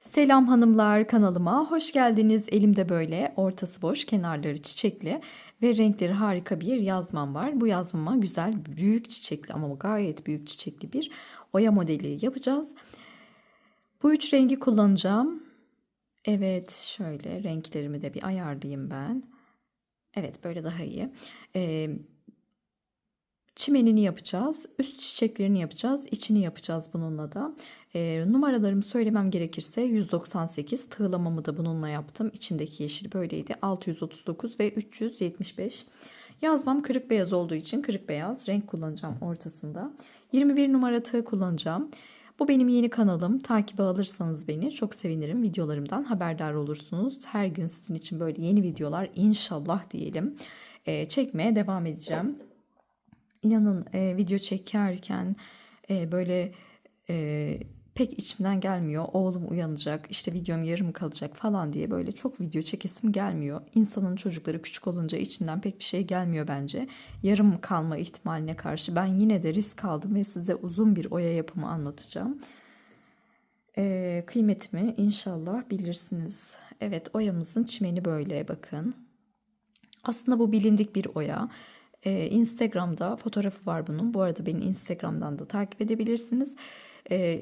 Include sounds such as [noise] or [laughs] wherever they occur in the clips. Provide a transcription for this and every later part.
Selam hanımlar kanalıma hoş geldiniz. Elimde böyle ortası boş, kenarları çiçekli ve renkleri harika bir yazmam var. Bu yazmama güzel büyük çiçekli ama gayet büyük çiçekli bir oya modeli yapacağız. Bu üç rengi kullanacağım. Evet şöyle renklerimi de bir ayarlayayım ben. Evet böyle daha iyi. Ee, çimenini yapacağız. Üst çiçeklerini yapacağız. içini yapacağız bununla da. E, numaralarımı söylemem gerekirse 198 tığlamamı da bununla yaptım. İçindeki yeşil böyleydi. 639 ve 375. Yazmam kırık beyaz olduğu için kırık beyaz renk kullanacağım ortasında. 21 numara tığ kullanacağım. Bu benim yeni kanalım. Takibe alırsanız beni çok sevinirim. Videolarımdan haberdar olursunuz. Her gün sizin için böyle yeni videolar inşallah diyelim e, çekmeye devam edeceğim. İnanın e, video çekerken e, böyle e, pek içimden gelmiyor. Oğlum uyanacak, işte videom yarım kalacak falan diye böyle çok video çekesim gelmiyor. İnsanın çocukları küçük olunca içinden pek bir şey gelmiyor bence. Yarım kalma ihtimaline karşı ben yine de risk aldım ve size uzun bir oya yapımı anlatacağım. E, kıymetimi inşallah bilirsiniz. Evet oyamızın çimeni böyle bakın. Aslında bu bilindik bir oya. Ee, Instagram'da fotoğrafı var bunun. Bu arada beni Instagram'dan da takip edebilirsiniz. Ee,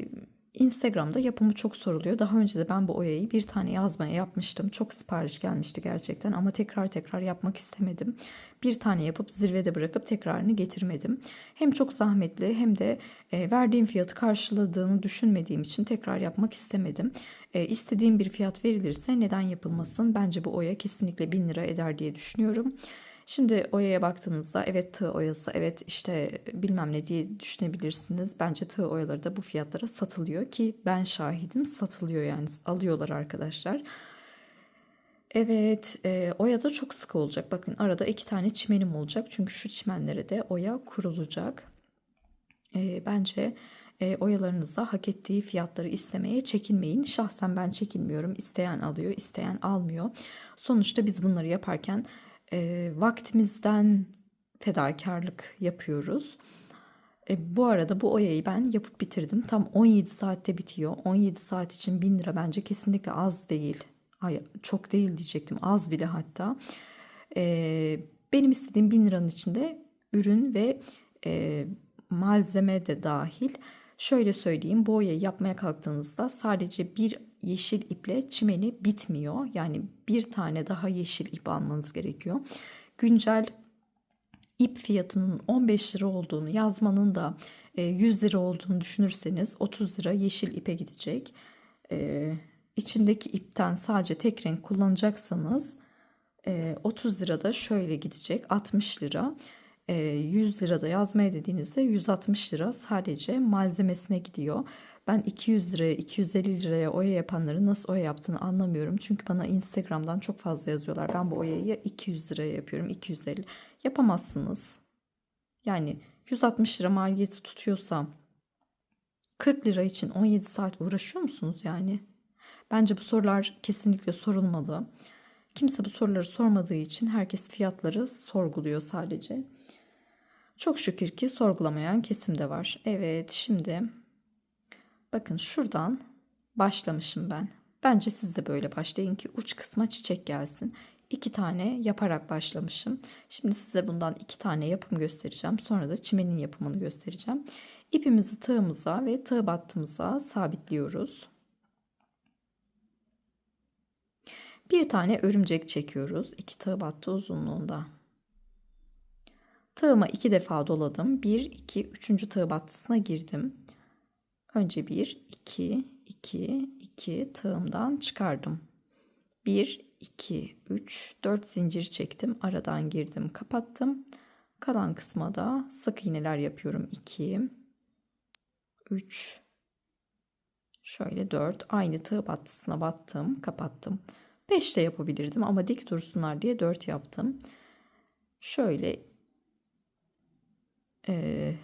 Instagram'da yapımı çok soruluyor. Daha önce de ben bu oyayı bir tane yazmaya yapmıştım. Çok sipariş gelmişti gerçekten ama tekrar tekrar yapmak istemedim. Bir tane yapıp zirvede bırakıp tekrarını getirmedim. Hem çok zahmetli hem de e, verdiğim fiyatı karşıladığını düşünmediğim için tekrar yapmak istemedim. E, istediğim bir fiyat verilirse neden yapılmasın? Bence bu oya kesinlikle 1000 lira eder diye düşünüyorum. Şimdi oyaya baktığınızda evet tığ oyası evet işte bilmem ne diye düşünebilirsiniz. Bence tığ oyaları da bu fiyatlara satılıyor ki ben şahidim satılıyor yani alıyorlar arkadaşlar. Evet e, oya da çok sık olacak. Bakın arada iki tane çimenim olacak. Çünkü şu çimenlere de oya kurulacak. E, bence e, oyalarınıza hak ettiği fiyatları istemeye çekinmeyin. Şahsen ben çekinmiyorum. İsteyen alıyor, isteyen almıyor. Sonuçta biz bunları yaparken e, vaktimizden fedakarlık yapıyoruz. E, bu arada bu oyayı ben yapıp bitirdim. Tam 17 saatte bitiyor. 17 saat için 1000 lira bence kesinlikle az değil. Ay, çok değil diyecektim. Az bile hatta. E, benim istediğim 1000 liranın içinde ürün ve e, malzeme de dahil. Şöyle söyleyeyim bu oyayı yapmaya kalktığınızda sadece bir yeşil iple çimeni bitmiyor. Yani bir tane daha yeşil ip almanız gerekiyor. Güncel ip fiyatının 15 lira olduğunu yazmanın da 100 e, lira olduğunu düşünürseniz 30 lira yeşil ipe gidecek. Ee, içindeki ipten sadece tek renk kullanacaksanız 30 lira da şöyle gidecek 60 lira. 100 lirada yazmaya dediğinizde 160 lira sadece malzemesine gidiyor. Ben 200 liraya 250 liraya oya yapanların nasıl oya yaptığını anlamıyorum. Çünkü bana Instagram'dan çok fazla yazıyorlar. Ben bu oyayı 200 liraya yapıyorum 250. Yapamazsınız. Yani 160 lira maliyeti tutuyorsam 40 lira için 17 saat uğraşıyor musunuz yani? Bence bu sorular kesinlikle sorulmalı. Kimse bu soruları sormadığı için herkes fiyatları sorguluyor sadece. Çok şükür ki sorgulamayan kesim de var. Evet şimdi bakın şuradan başlamışım ben. Bence siz de böyle başlayın ki uç kısma çiçek gelsin. İki tane yaparak başlamışım. Şimdi size bundan iki tane yapım göstereceğim. Sonra da çimenin yapımını göstereceğim. İpimizi tığımıza ve tığ battımıza sabitliyoruz. Bir tane örümcek çekiyoruz. İki tığ battı uzunluğunda. Tığıma iki defa doladım. 1, 2, 3. tığ battısına girdim. Önce 1, 2, 2, 2 tığımdan çıkardım. 1, 2, 3, 4 zincir çektim. Aradan girdim, kapattım. Kalan kısma da sık iğneler yapıyorum. 2, 3, şöyle 4. Aynı tığ battısına battım, kapattım. 5 de yapabilirdim ama dik dursunlar diye 4 yaptım. Şöyle ee,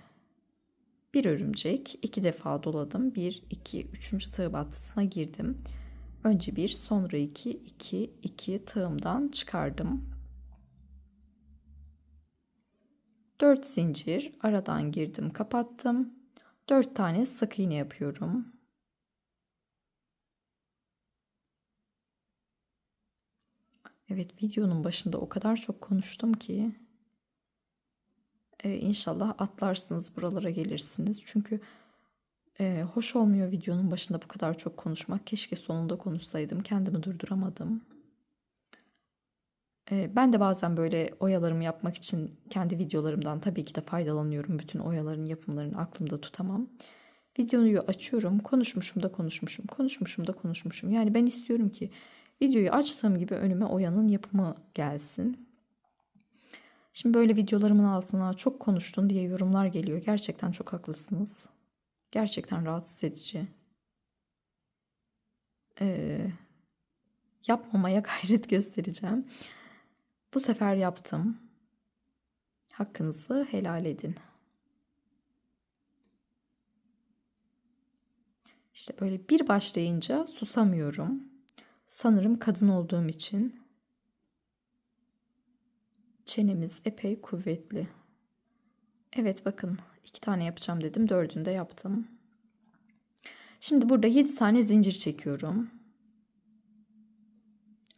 bir örümcek iki defa doladım. 1, 2, 3. tığ battısına girdim. Önce bir sonra iki, iki, iki tığımdan çıkardım. 4 zincir aradan girdim kapattım. 4 tane sık iğne yapıyorum. Evet videonun başında o kadar çok konuştum ki e, inşallah atlarsınız buralara gelirsiniz. Çünkü e, hoş olmuyor videonun başında bu kadar çok konuşmak. Keşke sonunda konuşsaydım. Kendimi durduramadım. E, ben de bazen böyle oyalarımı yapmak için kendi videolarımdan tabii ki de faydalanıyorum. Bütün oyaların yapımlarını aklımda tutamam. Videoyu açıyorum. Konuşmuşum da konuşmuşum. Konuşmuşum da konuşmuşum. Yani ben istiyorum ki videoyu açtığım gibi önüme oyanın yapımı gelsin. Şimdi böyle videolarımın altına çok konuştun diye yorumlar geliyor. Gerçekten çok haklısınız. Gerçekten rahatsız edici. Ee, yapmamaya [laughs] gayret göstereceğim. Bu sefer yaptım. Hakkınızı helal edin. İşte böyle bir başlayınca susamıyorum. Sanırım kadın olduğum için çenemiz epey kuvvetli. Evet bakın iki tane yapacağım dedim. Dördünü de yaptım. Şimdi burada yedi tane zincir çekiyorum.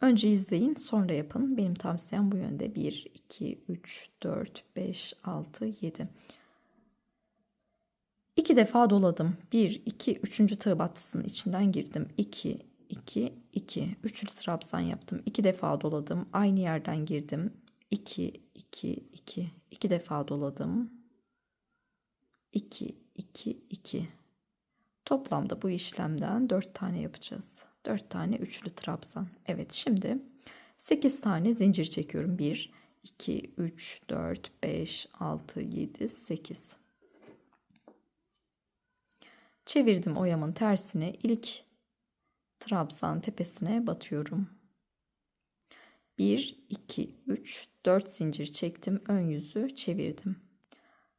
Önce izleyin sonra yapın. Benim tavsiyem bu yönde. 1, 2, 3, 4, 5, 6, 7. İki defa doladım. 1, 2, 3. tığ battısının içinden girdim. 2, 2, 2. Üçlü trabzan yaptım. İki defa doladım. Aynı yerden girdim. 2, 2, 2. İki defa doladım. 2, 2, 2. Toplamda bu işlemden 4 tane yapacağız. 4 tane üçlü trabzan. Evet şimdi 8 tane zincir çekiyorum. 1, 2, 3, 4, 5, 6, 7, 8. Çevirdim oyamın tersine. ilk trabzan tepesine batıyorum. 1, 2, 3, 4 zincir çektim. Ön yüzü çevirdim.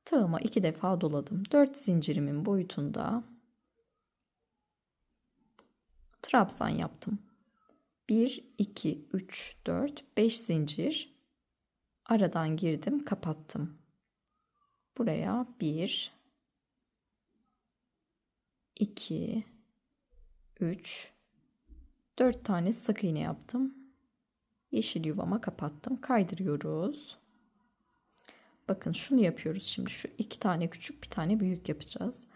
Tığıma iki defa doladım. 4 zincirimin boyutunda trabzan yaptım. 1, 2, 3, 4, 5 zincir. Aradan girdim, kapattım. Buraya 1, 2, 3, 4 tane sık iğne yaptım. Yeşil yuvama kapattım. Kaydırıyoruz. Bakın şunu yapıyoruz şimdi. Şu iki tane küçük bir tane büyük yapacağız.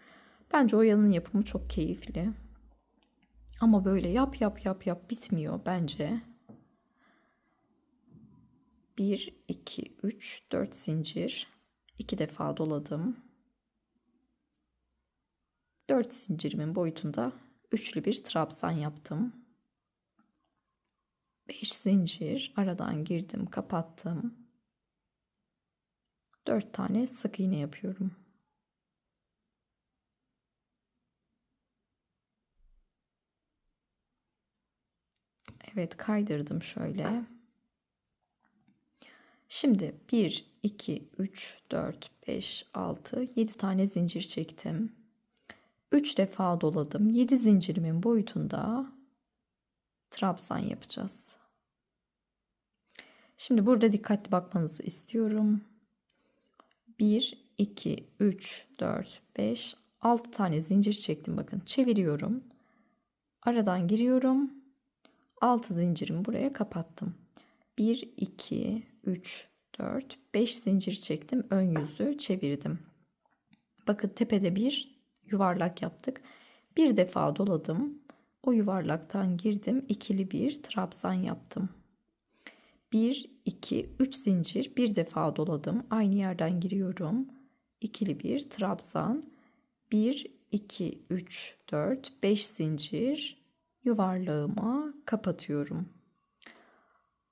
Bence oyanın yapımı çok keyifli. Ama böyle yap yap yap yap bitmiyor bence. 1, 2, 3, 4 zincir. 2 defa doladım. 4 zincirimin boyutunda üçlü bir trabzan yaptım. 5 zincir aradan girdim kapattım. 4 tane sık iğne yapıyorum. Evet kaydırdım şöyle. Şimdi 1 2 3 4 5 6 7 tane zincir çektim. 3 defa doladım. 7 zincirimin boyutunda trabzan yapacağız. Şimdi burada dikkatli bakmanızı istiyorum. 1, 2, 3, 4, 5, 6 tane zincir çektim. Bakın çeviriyorum. Aradan giriyorum. 6 zincirimi buraya kapattım. 1, 2, 3, 4, 5 zincir çektim. Ön yüzü çevirdim. Bakın tepede bir yuvarlak yaptık. Bir defa doladım. O yuvarlaktan girdim. ikili bir trabzan yaptım. 1, 2, 3 zincir bir defa doladım. Aynı yerden giriyorum. ikili bir trabzan. 1, 2, 3, 4, 5 zincir yuvarlağıma kapatıyorum.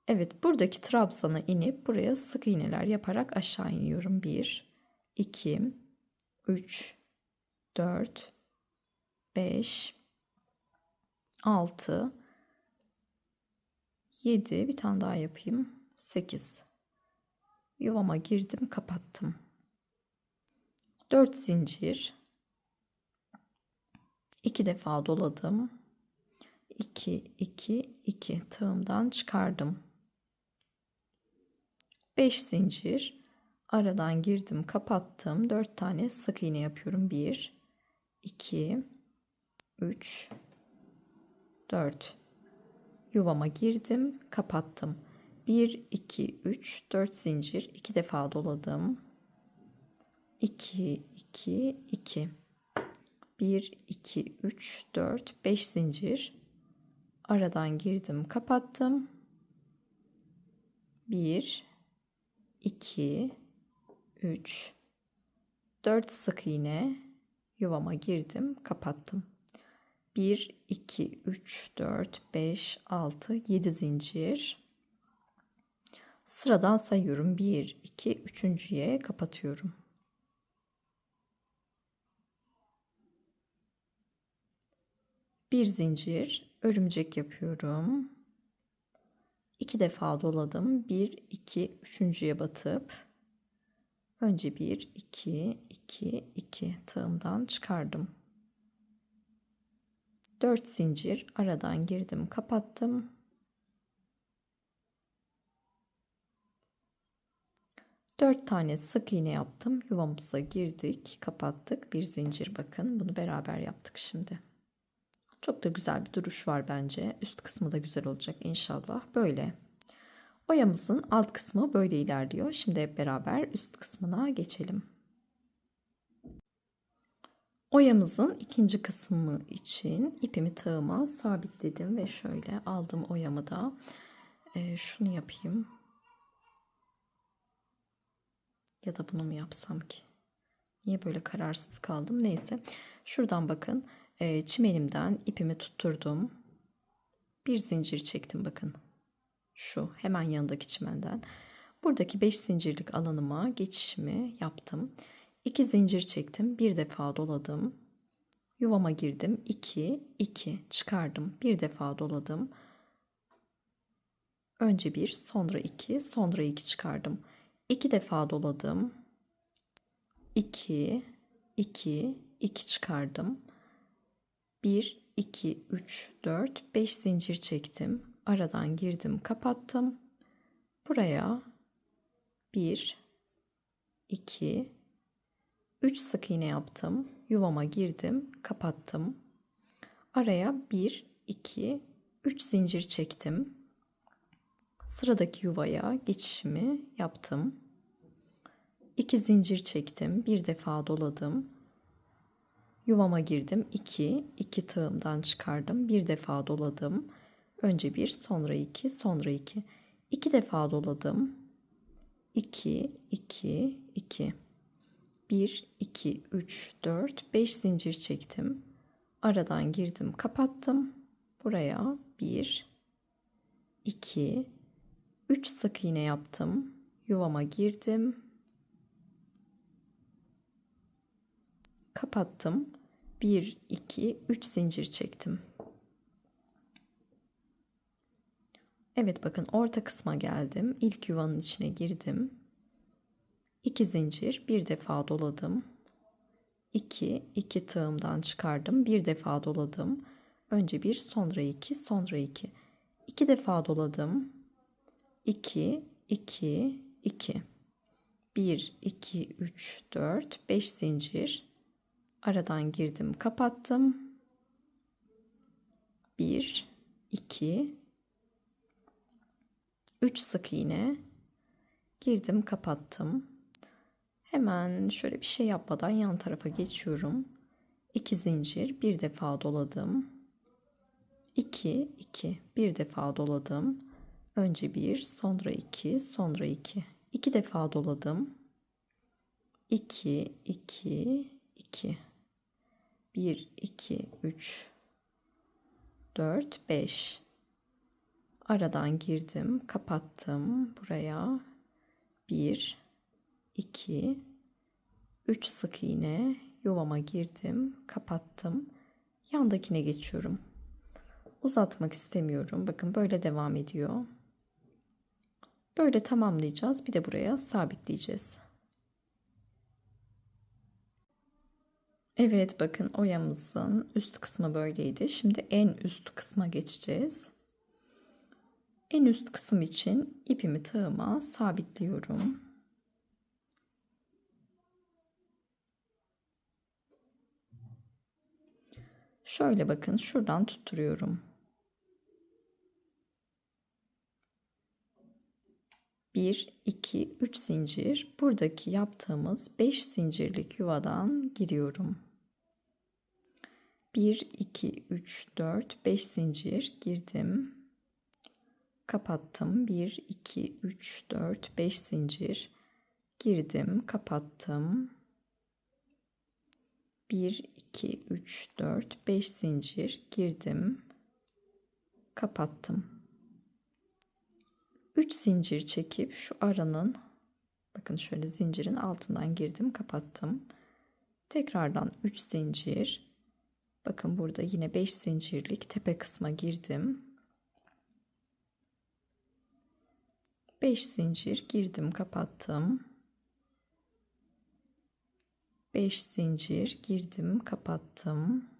Evet buradaki trabzana inip buraya sık iğneler yaparak aşağı iniyorum. 1, 2, 3, 4, 5, 6 7 bir tane daha yapayım 8 yuvama girdim kapattım. 4 zincir. 2 defa doladım. 2 2 2 tığımdan çıkardım. 5 zincir. Aradan girdim kapattım. 4 tane sık iğne yapıyorum. 1 2 3 4 yuvama girdim kapattım 1 2 3 4 zincir 2 defa doladım. 2 2 2 1 2 3 4 5 zincir aradan girdim, kapattım. 1 2 3 4 sık iğne yuvama girdim, kapattım. 1 2 3 4 5 6 7 zincir Sıradan sayıyorum. 1, 2, üçüncüye kapatıyorum. Bir zincir örümcek yapıyorum. İki defa doladım. 1, 2, üçüncüye batıp önce 1, 2, 2, 2 tığımdan çıkardım. 4 zincir aradan girdim, kapattım. 4 tane sık iğne yaptım. Yuvamıza girdik, kapattık. Bir zincir bakın. Bunu beraber yaptık şimdi. Çok da güzel bir duruş var bence. Üst kısmı da güzel olacak inşallah. Böyle. Oyamızın alt kısmı böyle ilerliyor. Şimdi hep beraber üst kısmına geçelim. Oyamızın ikinci kısmı için ipimi tığıma sabitledim ve şöyle aldım oyamı da. Ee, şunu yapayım. Ya da bunu mu yapsam ki? Niye böyle kararsız kaldım? Neyse. Şuradan bakın. E, çimenimden ipimi tutturdum. Bir zincir çektim bakın. Şu hemen yanındaki çimenden. Buradaki 5 zincirlik alanıma geçişimi yaptım. 2 zincir çektim. Bir defa doladım. Yuvama girdim. 2 2 çıkardım. Bir defa doladım. Önce bir, sonra iki, sonra iki çıkardım. 2 defa doladım. 2 2 2 çıkardım. 1 2 3 4 5 zincir çektim. Aradan girdim, kapattım. Buraya 1 2 3 sık iğne yaptım. Yuvama girdim, kapattım. Araya 1 2 3 zincir çektim. Sıradaki yuvaya geçişimi yaptım. 2 zincir çektim. Bir defa doladım. Yuvama girdim. 2 2 tığımdan çıkardım. Bir defa doladım. Önce bir, sonra iki, sonra iki. İki defa doladım. 2 2 2 1 2 3 4 5 zincir çektim. Aradan girdim, kapattım. Buraya 1 2 3 sık iğne yaptım. Yuvama girdim. Kapattım. 1 2 3 zincir çektim. Evet bakın orta kısma geldim. İlk yuvanın içine girdim. 2 zincir bir defa doladım. 2 2 tığımdan çıkardım. Bir defa doladım. Önce bir, sonra iki, sonra iki. İki defa doladım. 2 2 2 1 2 3 4 5 zincir aradan girdim kapattım 1 2 3 sık iğne girdim kapattım hemen şöyle bir şey yapmadan yan tarafa geçiyorum 2 zincir bir defa doladım 2 2 bir defa doladım Önce bir, sonra iki, sonra iki. İki defa doladım. İki, iki, iki. Bir, iki, üç, dört, beş. Aradan girdim, kapattım buraya. Bir, iki, üç sık iğne yuvama girdim, kapattım. Yandakine geçiyorum. Uzatmak istemiyorum. Bakın böyle devam ediyor. Böyle tamamlayacağız. Bir de buraya sabitleyeceğiz. Evet bakın oyamızın üst kısmı böyleydi. Şimdi en üst kısma geçeceğiz. En üst kısım için ipimi tığıma sabitliyorum. Şöyle bakın şuradan tutturuyorum. 1, 2, 3 zincir. Buradaki yaptığımız 5 zincirlik yuvadan giriyorum. 1, 2, 3, 4, 5 zincir girdim. Kapattım. 1, 2, 3, 4, 5 zincir. Girdim, kapattım. 1, 2, 3, 4, 5 zincir girdim. Kapattım. 3 zincir çekip şu aranın bakın şöyle zincirin altından girdim, kapattım. Tekrardan 3 zincir. Bakın burada yine 5 zincirlik tepe kısma girdim. 5 zincir girdim, kapattım. 5 zincir girdim, kapattım.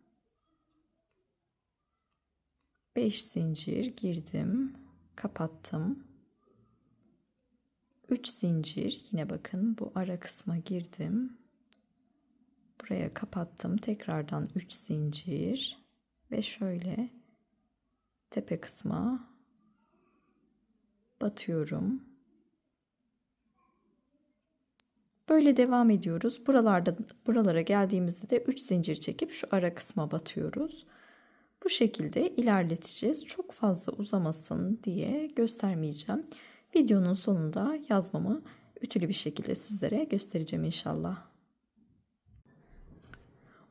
5 zincir girdim, kapattım. 3 zincir yine bakın bu ara kısma girdim. Buraya kapattım. Tekrardan 3 zincir ve şöyle tepe kısma batıyorum. Böyle devam ediyoruz. Buralarda buralara geldiğimizde de 3 zincir çekip şu ara kısma batıyoruz. Bu şekilde ilerleteceğiz. Çok fazla uzamasın diye göstermeyeceğim. Videonun sonunda yazmamı ütülü bir şekilde sizlere göstereceğim inşallah.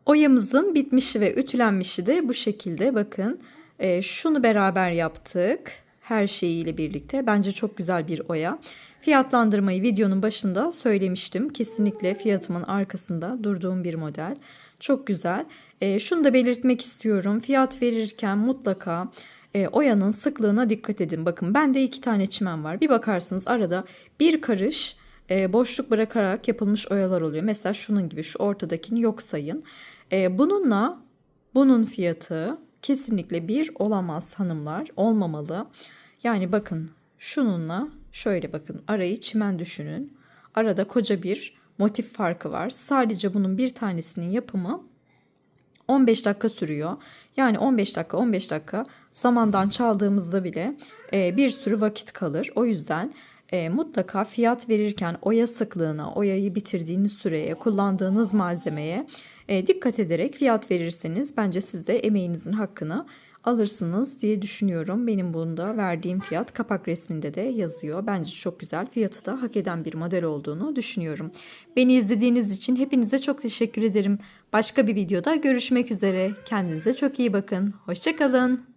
Oyamızın bitmişi ve ütülenmişi de bu şekilde. Bakın e, şunu beraber yaptık. Her şeyiyle birlikte. Bence çok güzel bir oya. Fiyatlandırmayı videonun başında söylemiştim. Kesinlikle fiyatımın arkasında durduğum bir model. Çok güzel. E, şunu da belirtmek istiyorum. Fiyat verirken mutlaka e, oyanın sıklığına dikkat edin. Bakın bende iki tane çimen var. Bir bakarsınız arada bir karış e, boşluk bırakarak yapılmış oyalar oluyor. Mesela şunun gibi şu ortadakini yok sayın. E, bununla bunun fiyatı kesinlikle bir olamaz hanımlar. Olmamalı. Yani bakın şununla şöyle bakın arayı çimen düşünün. Arada koca bir motif farkı var. Sadece bunun bir tanesinin yapımı 15 dakika sürüyor. Yani 15 dakika 15 dakika zamandan çaldığımızda bile e, bir sürü vakit kalır. O yüzden e, mutlaka fiyat verirken oya sıklığına, oyayı bitirdiğiniz süreye, kullandığınız malzemeye e, dikkat ederek fiyat verirseniz bence siz de emeğinizin hakkını alırsınız diye düşünüyorum. Benim bunda verdiğim fiyat kapak resminde de yazıyor. Bence çok güzel. Fiyatı da hak eden bir model olduğunu düşünüyorum. Beni izlediğiniz için hepinize çok teşekkür ederim. Başka bir videoda görüşmek üzere. Kendinize çok iyi bakın. Hoşçakalın.